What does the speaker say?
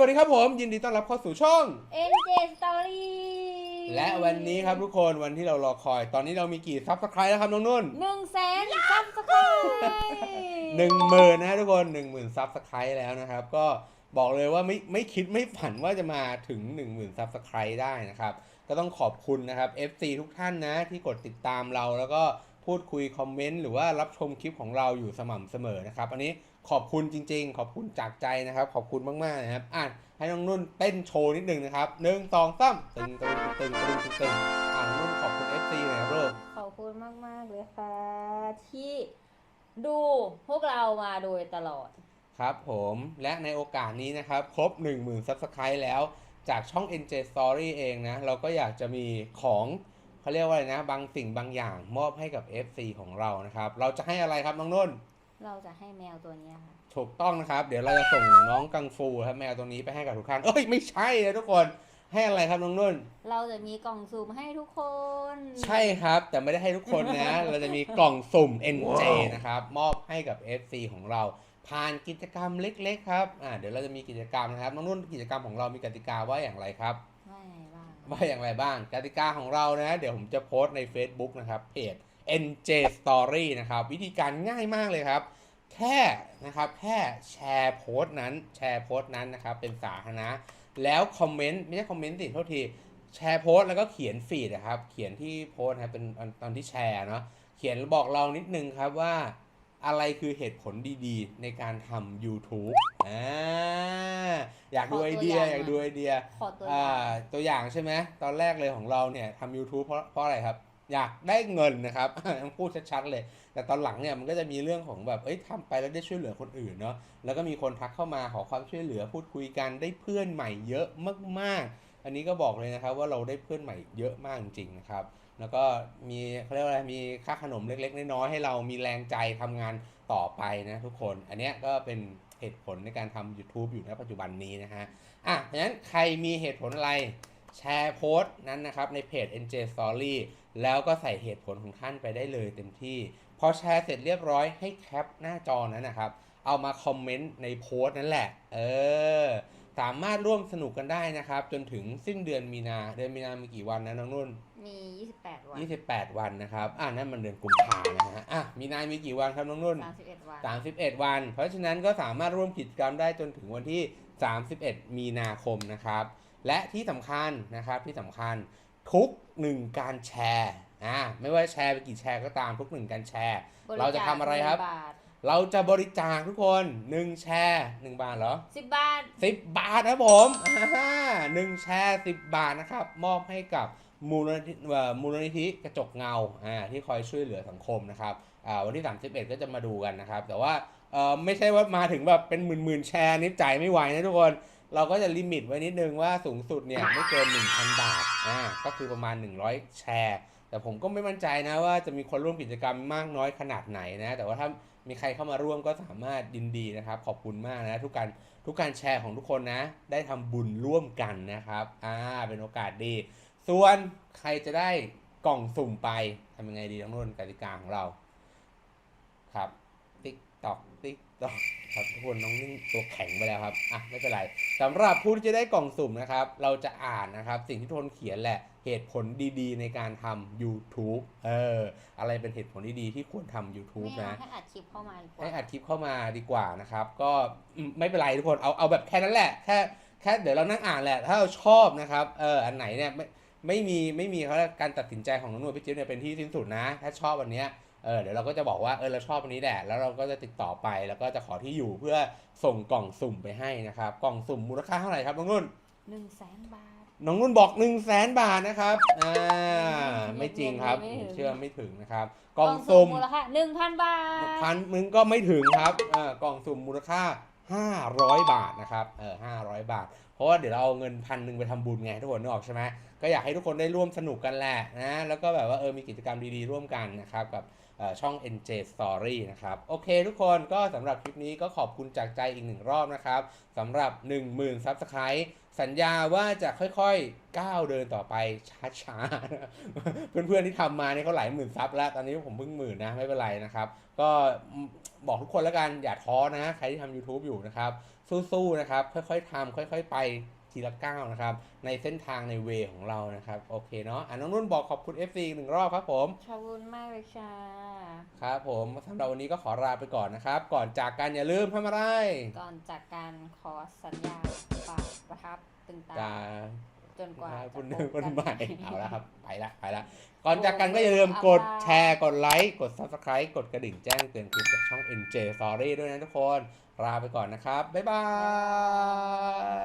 วัสดีครับผม ยินดีต้อนรับเข้าสู่ช่อง NJ Story และวันนี้ครับทุกคนวันที่เรารอคอย ตอนนี้เรามีกี่ซับสไครต์แล้วครับน้องนุ่นหนึ่งแสนซับสไครต์หนึ่งหมื่นนะฮะทุกคนหนึ่งหมื่นซับสไครต์แล้วนะครับ ก็บอกเลยว่าไม่ไม่คิดไม่ฝันว่าจะมาถึง 1 0,000ซับสไครต์ได้นะครับ ก็ต้องขอบคุณนะครับ FC ทุกท่านนะที่กดติดตามเราแล้วก็พูดคุยคอมเมนต์หรือว่ารับชมคลิปของเราอยู่สม่ำเสมอนะครับ อันนี้ ขอบคุณจริง ๆ ขอบคุณจากใจนะครับ ขอบคุณมากๆนะครับอะให้น้องนุ่นเต้นโชว์นิดหนึ่งนะครับหนึ่งสองสามตึงตึงตึงตึงตึงตึงอะน้องนุ่นขอบคุณ FC หน่อยครับลูกขอบคุณมาก ๆ เลยค่ะ ที่ดูพวกเรามาโดยตลอด ครับผมและในโอกาสนี้นะครับ ครบ 10,000 Subscribe แล้วจากช่อง NJ Story เองนะ เราก็อยากจะมีของเขาเรียกว่าอะไรนะ บางสิ่งบางอย่างมอบให้กับ FC ของเรานะครับ เราจะให้อะไรครับน้องนุ่น เราจะให้แมวตัวเนี้ยค่ะ ถูกต้องนะครับ เดี๋ยวเราจะส่งน้องกังฟูครับแมวตัวนี้ไปให้กับทุกท่านเอ้ยไม่ใช่นะทุกคนให้อะไรครับน้องนุ่น เราจะมีกล่องซูมให้ทุกคน ใช่ครับ แต่ไม่ได้ให้ทุกคนนะ เราจะมีกล่องสุ่ม NJ นะครับ มอบให้กับ FC ของเรา ผ่านกิจกรรมเล็ก ๆ ครับอ่าเดี๋ยวเราจะมีกิจกรรมนะครับน้องนุ่นกิจกรรมของเรามีกติกาว่าอย่างไรครับว่าไงบ้างว่าอย่างไรบ้างกติกาของเรานะ เดี๋ยวผมจะโพสต์ใน Facebook นะครับเพจ NJ Story นะครับ วิธีการง่ายมากเลยครับ แค่นะครับแค่แชร์โพสต์นั้นแชร์โพสต์นั้นนะครับ เป็นสาธารณะแล้วคอมเมนต์ไม่ใช่คอมเมนต์สิโทษทีแชร์โพสต์แล้วก็เขียนฟีดนะครับ เขียนที่โพสต์นะครับเป็นตอนตอนที่แชร์เนาะเขียนบอกเรานิดนึงครับว่าอะไรคือเหตุผลดีๆ ในการทำ YouTube อ่าอยากดูไอเดีย อยากดูไอเดียขอตัวออ่ย่างาตัวอย่างใช่ไหมตอนแรกเลยของเราเนี่ยทำ YouTube เพราะเพราะอะไรครับ อยากได้เงินนะครับต้องพูดชัดๆเลย แต่ตอนหลังเนี่ยมันก็จะมีเรื่องของแบบ เอ้ยทำไปแล้วได้ช่วยเหลือคนอื่นเนาะ แล้วก็มีคนทักเข้ามาขอความช่วยเหลือพูดคุยกันได้เพื่อนใหม่เยอะมากๆ อันนี้ก็บอกเลยนะครับว่าเราได้เพื่อนใหม่เยอะมากจริงๆนะครับ แล้วก็มีเขาเรียกว่าอะไร มีค่าขนมเล็กๆน้อยๆให้เรามีแรงใจทำงานต่อไปนะทุกคน อันนี้ก็เป็นเหตุผลในการทำ YouTube อยู่ในปัจจุบันนี้นะฮะ อะงั้นใครมีเหตุผลอะไร แชร์โพสต์นั้นนะครับในเพจ NJ Story แล้วก็ใส่เหตุผลของท่านไปได้เลยเต็มที่ พอแชร์เสร็จเรียบร้อยให้แคปหน้าจอนั้นนะครับ เอามาคอมเมนต์ในโพสต์นั่นแหละ เออ สามารถร่วมสนุกกันได้นะครับ จนถึงสิ้นเดือนมีนา เดือนมีนามีกี่วันนะน้องนุ่น มี 28 วัน 28 วันนะครับ อะนั่นมันเดือนกุมภานะฮะ อะ มีนามีกี่วันครับน้องนุ่น 31 วัน 31 วัน เพราะฉะนั้นก็สามารถร่วมกิจกรรมได้จนถึงวันที่ 31 มีนาคมนะครับ และที่สำคัญนะครับที่สำคัญทุกหนึ่งการแชร์อ่าไม่ว่าแชร์ไปกี่แชร์ก็ตามทุกหนึ่งการแชร์ เราจะทำอะไรครับบาทเราจะบริจาคทุกคน1แชร์1บาทเหรอ10บาท10บาทนะผมอ่าหนึ่งแชร์10บาทนะครับมอบให้กับมูลนิธิเอ่อมูลนิธิกระจกเงาอ่าที่คอยช่วยเหลือสังคมนะครับอ่าวันที่ 31 ก็จะมาดูกันนะครับ แต่ว่าเอ่อไม่ใช่ว่ามาถึงแบบเป็นหมื่นๆแชร์นี่จ่ายไม่ไหวนะทุกคน เราก็จะลิมิตไว้นิดนึงว่าสูงสุดเนี่ยไม่เกิน 1,000 บาทอ่าก็คือประมาณ 100 แชร์ แต่ผมก็ไม่มั่นใจนะว่าจะมีคนร่วมกิจกรรมมากน้อยขนาดไหนนะ แต่ว่าถ้ามีใครเข้ามาร่วมก็สามารถยินดีนะครับ ขอบคุณมากนะทุกการทุกการแชร์ของทุกคนนะ ได้ทำบุญร่วมกันนะครับอ่าเป็นโอกาสดี ส่วนใครจะได้กล่องสุ่มไปทำยังไงดีน้งนุ่นกติกาของเราครับ ติ๊กตอกติ๊กตอกครับทุกคนน้องนิ่งตัวแข็งไปแล้วครับอะไม่เป็นไรสำหรับผู้ที่จะได้กล่องสุ่มนะครับ เราจะอ่านนะครับ สิ่งที่ทุกคนเขียนแหละเหตุผลดีๆ ในการทำ YouTube เอออะไรเป็นเหตุผลที่ดีที่ควรทำ YouTube ไม่เอานะให้อัดคลิปเข้ามาดีกว่าให้อัดคลิปเข้ามาดีกว่านะครับ ก็อืมไม่เป็นไรทุกคนเอาเอาแบบแค่นั้นแหละแค่แค่เดี๋ยวเรานั่งอ่านแหละ ถ้าเราชอบนะครับเอออันไหนเนี่ยไม่ไม่มีไม่มีเขาเรียกการตัดสินใจของน้องนุ่นพี่จิ๊บเนี่ยเป็นที่สิ้นสุดนะ ถ้าชอบอันเนี้ย เออเดี๋ยวเราก็จะบอกว่าเออเราชอบอันนี้แหละแล้วเราก็จะติดต่อไปแล้วก็จะขอที่อยู่เพื่อส่งกล่องสุ่มไปให้นะครับ กล่องสุ่มมูลค่าเท่าไหร่ครับน้องนุ่น1แสนบาท น้องนุ่นบอก1นึ่งแสนบาทนะครับอ่าไม่จริงครับไม่ถึง เชื่อไม่ถึงนะครับ กล่องสุ่มมูลค่า1,000บาทพันมึงก็ไม่ถึงครับเออกล่องสุ่มมูลค่า 500 บาทนะครับเออ500 บาท เพราะว่าเดี๋ยวเราเอาเงินพันหนึ่งไปทำบุญไงทุกคนนึกออกใช่ไหมก็อยากให้ทุกคนได้ร่วมสนุกกันแหละนะแล้วก็แบบว่าเออมีกิจกรรมดีๆร่วมกันนะครับกับเอ่อ ช่อง NJ Story นะครับ โอเคทุกคนก็สำหรับคลิปนี้ก็ขอบคุณจากใจอีกหนึ่งรอบนะครับสำหรับ 10,000 Subscribe สัญญาว่าจะค่อยๆก้าวเดินต่อไปช้าๆนะเพื่อนๆที่ทำมาเนี่ยเขาหลายหมื่นซับแล้ว ตอนนี้ผมเพิ่งหมื่นนะ ไม่เป็นไรนะครับ ก็บอกทุกคนแล้วกันอย่าท้อนะ ใครที่ทำ YouTube อยู่นะครับ สู้ๆนะครับ ค่อยๆทำค่อย ๆ ไป ทีละก้าวนะครับ ในเส้นทางในเวของเรานะครับ โอเคเนาะอะน้องนุ่นบอกขอบคุณ FC อีกหนึ่งรอบครับผม ขอบคุณมากเลยค่ะ ครับผมสำหรับวันนี้ก็ขอลาไปก่อนนะครับ ก่อนจากกันอย่าลืมทำอะไร ก่อนจากการขอสัญญาฝากประทับตึงตา จะจนกว่าจะคนพหนึ่บงคนกันใหม่เอาละครับ ไปละไปละ ก่อนจากกันก็อย่าลืมกดแชร์ กดไลค์ กด Subscribe กดกระดิ่งแจ้งเตือนคลิปจากช่อง NJ Story ด้วยนะทุกคน ลาไปก่อนนะครับ บ๊ายบาย